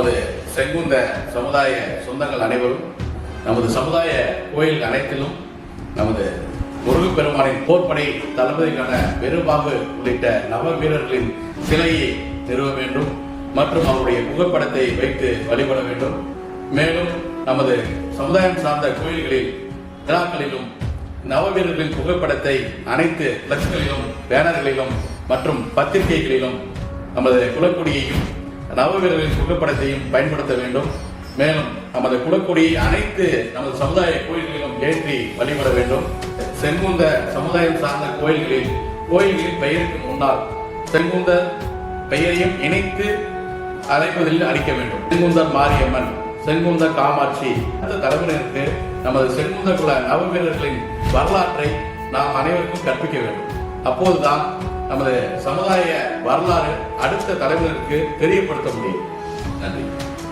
நமது செங்குந்த சமுதாய சொந்தங்கள் அனைவரும் நமது சமுதாய கோயில் அனைத்திலும் நமது முருகப்பெருமானின் போர்ப்படை தளபதிக்கான வெறுபாகு உள்ளிட்ட நவ வீரர்களின் சிலையை நிறுவ வேண்டும் மற்றும் அவருடைய புகைப்படத்தை வைத்து வழிபட வேண்டும். மேலும் நமது சமுதாயம் சார்ந்த கோயில்களில் விழாக்களிலும் நவ வீரர்களின் புகைப்படத்தை அனைத்து பிளக்ஸ்களிலும் பேனர்களிலும் மற்றும் பத்திரிகைகளிலும் நமது குலக்குடியையும் நவ வீரர்களின் புகைப்படத்தையும் பயன்படுத்த வேண்டும். மேலும் நமது குலக்கொடியை அனைத்து நமது சமுதாய கோயில்களிலும் ஏற்றி வழிபட வேண்டும். செங்குந்த சமுதாயம் சார்ந்த கோயில்களில் கோயில்களின் பெயருக்கு முன்னால் செங்குந்த பெயரையும் இணைத்து அழைப்பதில் அளிக்க வேண்டும். செங்குந்தர் மாரியம்மன் செங்குந்த காமாட்சி அந்த தலைமுறையினருக்கு நமது செங்குந்த குல நவ வீரர்களின் வரலாற்றை நாம் அனைவருக்கும் கற்பிக்க வேண்டும். அப்போதுதான் நமது சமுதாய வரலாறு அடுத்த தலைமுறைக்கு தெரியப்படுத்த முடியும். நன்றி.